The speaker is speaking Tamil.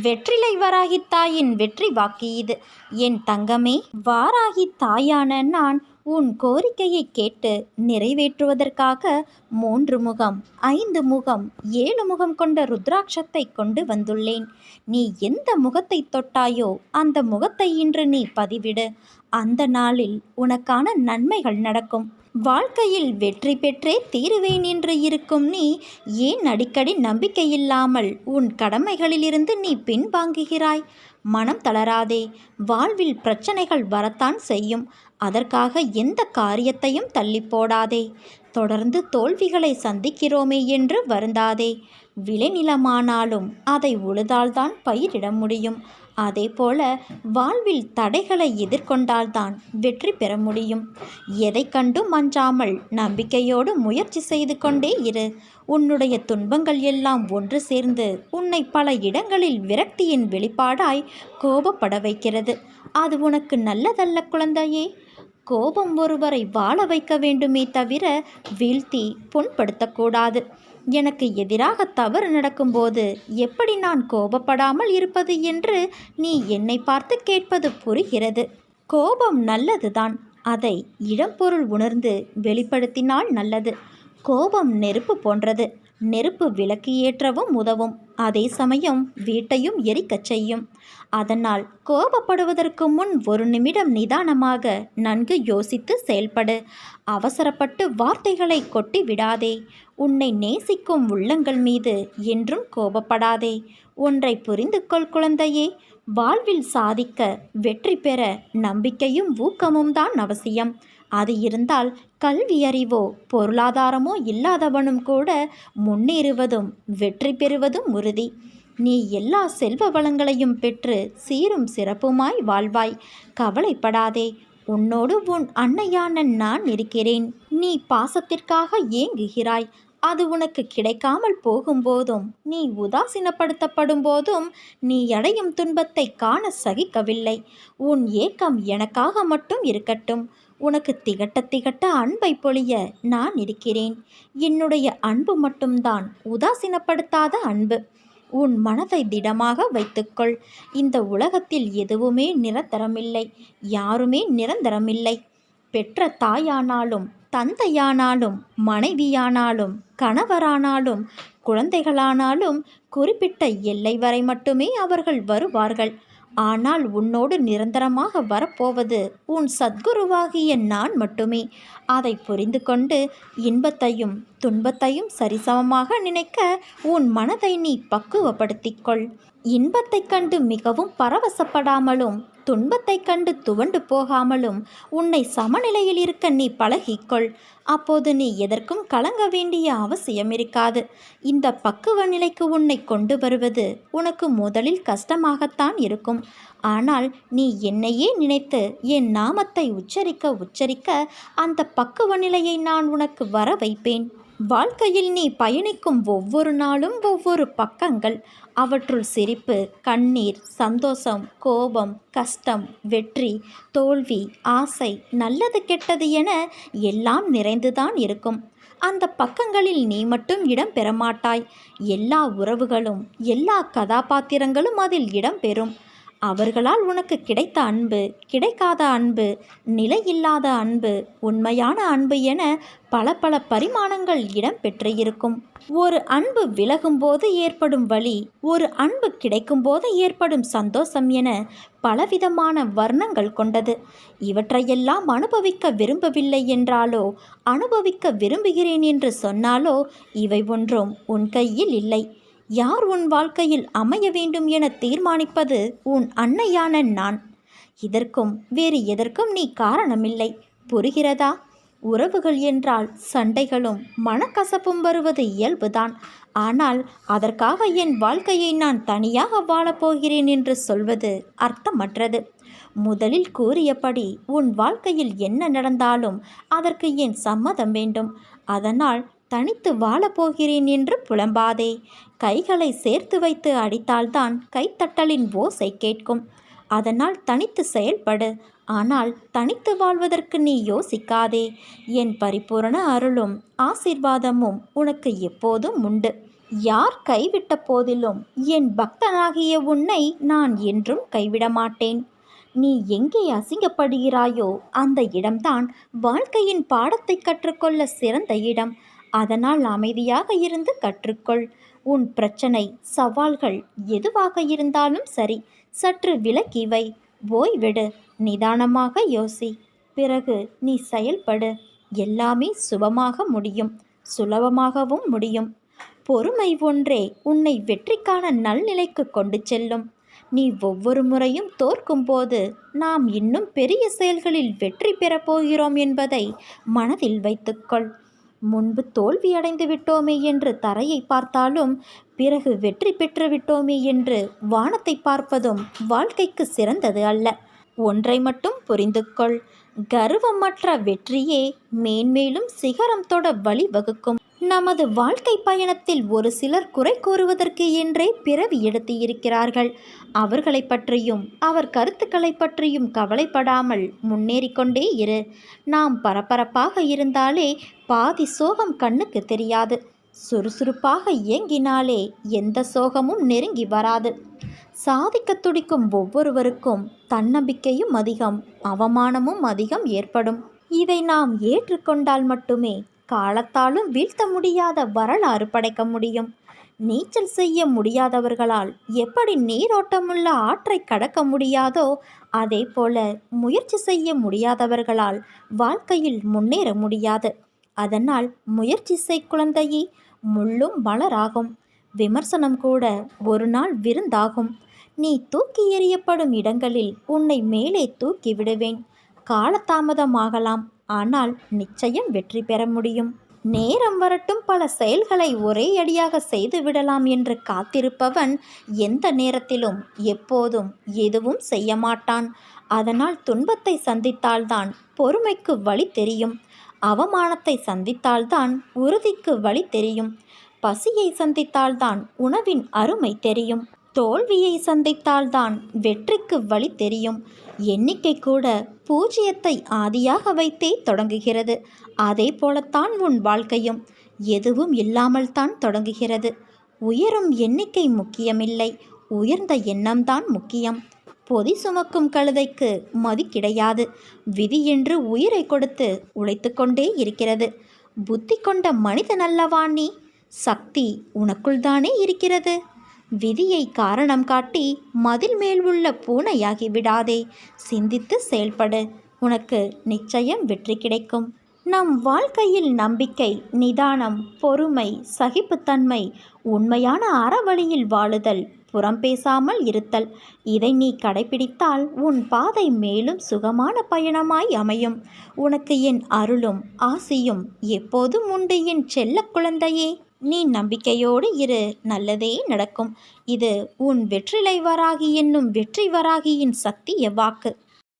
வெற்றிலை வராகி தாயின் வெற்றி வாக்கு இது. என் தங்கமே வாராகி தாயான நான் உன் கோரிக்கையை கேட்டு நிறைவேற்றுவதற்காக மூன்று முகம் ஐந்து முகம் ஏழு முகம் கொண்ட ருத்ராட்சத்தை கொண்டு வந்துள்ளேன். நீ எந்த முகத்தை தொட்டாயோ அந்த முகத்தை இன்று நீ பதிவிடு. அந்த நாளில் உனக்கான நன்மைகள் நடக்கும். வாழ்க்கையில் வெற்றி பெற்றே தீருவேன் என்று இருக்கும் நீ ஏன் அடிக்கடி நம்பிக்கையில்லாமல் உன் கடமைகளிலிருந்து நீ பின்வாங்குகிறாய்? மனம் தளராதே. வாழ்வில் பிரச்சனைகள் வரத்தான் செய்யும். அதற்காக எந்த காரியத்தையும் தள்ளி போடாதே தொடர்ந்து தோல்விகளை சந்திக்கிறோமே என்று வருந்தாதே. விளைநிலமானாலும் அதை உழுதால்தான் பயிரிட முடியும். அதே போல வாழ்வில் தடைகளை எதிர்கொண்டால்தான் வெற்றி பெற முடியும். எதை கண்டும் அஞ்சாமல் நம்பிக்கையோடு முயற்சி செய்து கொண்டே இரு. உன்னுடைய துன்பங்கள் எல்லாம் ஒன்று சேர்ந்து உன்னை பல இடங்களில் விரக்தியின் வெளிப்பாடாய் கோபப்பட வைக்கிறது. அது உனக்கு நல்லதல்ல குழந்தையே. கோபம் ஒருவரை வாழ வைக்க வேண்டுமே தவிர வீழ்த்தி புண்படுத்தக்கூடாது. எனக்கு எதிராக தவறு நடக்கும்போது எப்படி நான் கோபப்படாமல் இருப்பது என்று நீ என்னை பார்த்து கேட்பது புரிகிறது. கோபம் நல்லதுதான். அதை இடம்பொருள் உணர்ந்து வெளிப்படுத்தினால் நல்லது. கோபம் நெருப்பு போன்றது. நெருப்பு விளக்கு ஏற்றவும் உதவும். அதே சமயம் வீட்டையும் எரிக்கச் செய்யும். அதனால் கோபப்படுவதற்கு முன் ஒரு நிமிடம் நிதானமாக நன்கு யோசித்து செயல்படு. அவசரப்பட்டு வார்த்தைகளை கொட்டி விடாதே உன்னை நேசிக்கும் உள்ளங்கள் மீது என்றும் கோபப்படாதே. ஒன்றை புரிந்து கொள் குழந்தையே. வாழ்வில் சாதிக்க வெற்றி பெற நம்பிக்கையும் ஊக்கமும் தான் அவசியம். அது இருந்தால் கல்வி அறிவோ பொருளாதாரமோ இல்லாதவனும் கூட முன்னேறுவதும் வெற்றி பெறுவதும் உறுதி. நீ எல்லா செல்வ வளங்களையும் பெற்று சீரும் சிறப்புமாய் வாழ்வாய். கவலைப்படாதே. உன்னோடு உன் அன்னையான நான் இருக்கிறேன். நீ பாசத்திற்காக ஏங்குகிறாய். அது உனக்கு கிடைக்காமல் போகும்போதும் நீ உதாசீனப்படுத்தப்படும் போதும் நீ அடையும் துன்பத்தை காண சகிக்கவில்லை. உன் ஏக்கம் எனக்காக மட்டும் இருக்கட்டும். உனக்கு திகட்ட திகட்ட அன்பை பொழிய நான் இருக்கிறேன். என்னுடைய அன்பு மட்டும்தான் உதாசீனப்படுத்தாத அன்பு. உன் மனதை திடமாக வைத்துக்கொள். இந்த உலகத்தில் எதுவுமே நிரந்தரமில்லை. யாருமே நிரந்தரமில்லை. பெற்ற தாயானாலும் தந்தையானாலும் மனைவியானாலும் கணவரானாலும் குழந்தைகளானாலும் குறிப்பிட்ட எல்லை வரை மட்டுமே அவர்கள் வருவார்கள். ஆனால் உன்னோடு நிரந்தரமாக வரப்போவது உன் சத்குருவாகிய நான் மட்டுமே. அதை புரிந்து கொண்டு இன்பத்தையும் துன்பத்தையும் சரிசமமாக நினைக்க உன் மனதை நீ பக்குவப்படுத்திக்கொள். இன்பத்தைக் கண்டு மிகவும் பரவசப்படாமலும் துன்பத்தைக் கண்டு துவண்டு போகாமலும் உன்னை சமநிலையில் இருக்க நீ பழகிக்கொள். அப்போது நீ எதற்கும் கலங்க வேண்டிய அவசியம் இருக்காது. இந்த பக்குவ நிலைக்கு உன்னை கொண்டு வருவது உனக்கு முதலில் கஷ்டமாகத்தான் இருக்கும். ஆனால் நீ என்னையே நினைத்து என் நாமத்தை உச்சரிக்க உச்சரிக்க அந்த பக்குவ நிலையை நான் உனக்கு வர வைப்பேன் வாழ்க்கையில் நீ பயணிக்கும் ஒவ்வொரு நாளும் ஒவ்வொரு பக்கங்கள். அவற்றுள் சிரிப்பு கண்ணீர் சந்தோஷம் கோபம் கஷ்டம் வெற்றி தோல்வி ஆசை நல்லது கெட்டது என எல்லாம் நிறைந்துதான் இருக்கும். அந்த பக்கங்களில் நீ மட்டும் இடம் பெறமாட்டாய் எல்லா உறவுகளும் எல்லா கதாபாத்திரங்களும் அதில் இடம் பெறும். அவர்களால் உனக்கு கிடைத்த அன்பு கிடைக்காத அன்பு நிலையில்லாத அன்பு உண்மையான அன்பு என பல பல பரிமாணங்கள் இடம் பெற்றிருக்கும். ஒரு அன்பு விலகும்போது ஏற்படும் வழி ஒரு அன்பு கிடைக்கும்போது ஏற்படும் சந்தோஷம் என பலவிதமான வர்ணங்கள் கொண்டது. இவற்றையெல்லாம் அனுபவிக்க விரும்பவில்லை என்றாலோ அனுபவிக்க விரும்புகிறேன் என்று சொன்னாலோ இவை ஒன்றும் உன் கையில் இல்லை. யார் உன் வாழ்க்கையில் அமைய வேண்டும் என தீர்மானிப்பது உன் அன்னையான நான். இதற்கும் வேறு எதற்கும் நீ காரணமில்லை. புரிகிறதா? உறவுகள் என்றால் சண்டைகளும் மனக்கசப்பும் வருவது இயல்புதான். ஆனால் அதற்காக என் வாழ்க்கையை நான் தனியாக வாழப்போகிறேன் என்று சொல்வது அர்த்தமற்றது. முதலில் கூறியபடி உன் வாழ்க்கையில் என்ன நடந்தாலும் அதற்கு என் சம்மதம் வேண்டும். அதனால் தனித்து வாழப்போகிறேன் என்று புலம்பாதே. கைகளை சேர்த்து வைத்து அடித்தால்தான் கைத்தட்டலின் ஓசை கேட்கும். அதனால் தனித்து செயல்படு. ஆனால் தனித்து வாழ்வதற்கு நீ யோசிக்காதே. என் பரிபூரண அருளும் ஆசிர்வாதமும் உனக்கு எப்போதும் உண்டு. யார் கைவிட்ட போதிலும் என் பக்தனாகிய உன்னை நான் என்றும் கைவிட மாட்டேன். நீ எங்கே அசிங்கப்படுகிறாயோ அந்த இடம்தான் வாழ்க்கையின் பாடத்தை கற்றுக்கொள்ள சிறந்த இடம். அதனால் அமைதியாக இருந்து கற்றுக்கொள். உன் பிரச்சனை சவால்கள் எதுவாக இருந்தாலும் சரி சற்று விலக்கி வை. ஓய்விடு நிதானமாக யோசி. பிறகு நீ செயல்படு. எல்லாமே சுபமாக முடியும் சுலபமாகவும் முடியும். பொறுமை ஒன்றே உன்னை வெற்றிக்கான நல்நிலைக்கு கொண்டு செல்லும். நீ ஒவ்வொரு முறையும் தோற்கும்போது நாம் இன்னும் பெரிய செயல்களில் வெற்றி பெறப்போகிறோம் என்பதை மனதில் வைத்துக்கொள். முன்பு தோல்வியடைந்து விட்டோமே என்று தரையை பார்த்தாலும் பிறகு வெற்றி பெற்று விட்டோமே என்று வானத்தை பார்ப்பதும் வாழ்க்கைக்கு சிறந்தது அல்ல. ஒன்றை மட்டும் புரிந்து கொள். கர்வமற்ற வெற்றியே மேன்மேலும் சிகரம் தொட வழிவகுக்கும். நமது வாழ்க்கை பயணத்தில் ஒரு சிலர் குறை கூறுவதற்கு என்றே பிறவி எடுத்து இருக்கிறார்கள் அவர்களை பற்றியும் அவர் கருத்துக்களை பற்றியும் கவலைப்படாமல் முன்னேறிக்கொண்டே இரு. நாம் பரபரப்பாக இருந்தாலே பாதி சோகம் கண்ணுக்கு தெரியாது. சுறுசுறுப்பாக இயங்கினாலே எந்த சோகமும் நெருங்கி வராது. சாதிக்க துடிக்கும் ஒவ்வொருவருக்கும் தன்னம்பிக்கையும் அதிகம் அவமானமும் அதிகம் ஏற்படும். இதை நாம் ஏற்றுக்கொண்டால் மட்டுமே காலத்தாலும் வீழ்த்த முடியாத வரலாறு படைக்க முடியும். நீச்சல் செய்ய முடியாதவர்களால் எப்படி நீரோட்டமுள்ள ஆற்றை கடக்க முடியாதோ அதே போல முயற்சி செய்ய முடியாதவர்களால் வாழ்க்கையில் முன்னேற முடியாது. அதனால் முயற்சி செய் குழந்தையே முள்ளும் மலராகும் விமர்சனம் கூட ஒரு நாள் விருந்தாகும். நீ தூக்கி எறியப்படும் இடங்களில் உன்னை மேலே தூக்கி விடுவேன். காலதாமதமாகலாம் ஆனால் நிச்சயம் வெற்றி பெற முடியும். நேரம் வரட்டும் பல செயல்களை ஒரே அடியாக செய்து விடலாம் என்று காத்திருப்பவன் எந்த நேரத்திலும் எப்போதும் எதுவும் செய்ய மாட்டான். அதனால் துன்பத்தை சந்தித்தால்தான் பொறுமைக்கு வழி தெரியும். அவமானத்தை சந்தித்தால்தான் உறுதிக்கு வழி தெரியும். பசியை சந்தித்தால்தான் உணவின் அருமை தெரியும். தோல்வியை சந்தித்தால்தான் வெற்றிக்கு வழி தெரியும். எண்ணிக்கை கூட பூஜ்ஜியத்தை ஆதியாக வைத்தே தொடங்குகிறது. அதே போலத்தான் உன் வாழ்க்கையும் எதுவும் இல்லாமல் தான் தொடங்குகிறது. உயரும் எண்ணிக்கை முக்கியமில்லை. உயர்ந்த எண்ணம்தான் முக்கியம். பொதி சுமக்கும் கழுதைக்கு மதி கிடையாது. விதி என்று உயிரை கொடுத்து உழைத்து கொண்டே இருக்கிறது. புத்தி கொண்ட மனிதன் அல்லவா நீ? சக்தி உனக்குள் தானே இருக்கிறது. விதியை காரணம் காட்டி மதில் மேல் உள்ள பூனையாகி விடாதே. சிந்தித்து செயல்படு. உனக்கு நிச்சயம் வெற்றி கிடைக்கும். நம் வாழ்க்கையில் நம்பிக்கை நிதானம் பொறுமை சகிப்புத்தன்மை உண்மையான அறவழியில் வாழுதல் புறம் பேசாமல் இருத்தல். இதை நீ கடைபிடித்தால் உன் பாதை மேலும் சுகமான பயணமாய் அமையும். உனக்கு என் அருளும் ஆசியும் எப்போதும் உண்டு என் செல்ல குழந்தையே. நீ நம்பிக்கையோடு இரு நல்லதே நடக்கும். இது உன் வெற்றிலை வராகி என்னும் வெற்றி வராகியின் சக்திய வாக்கு.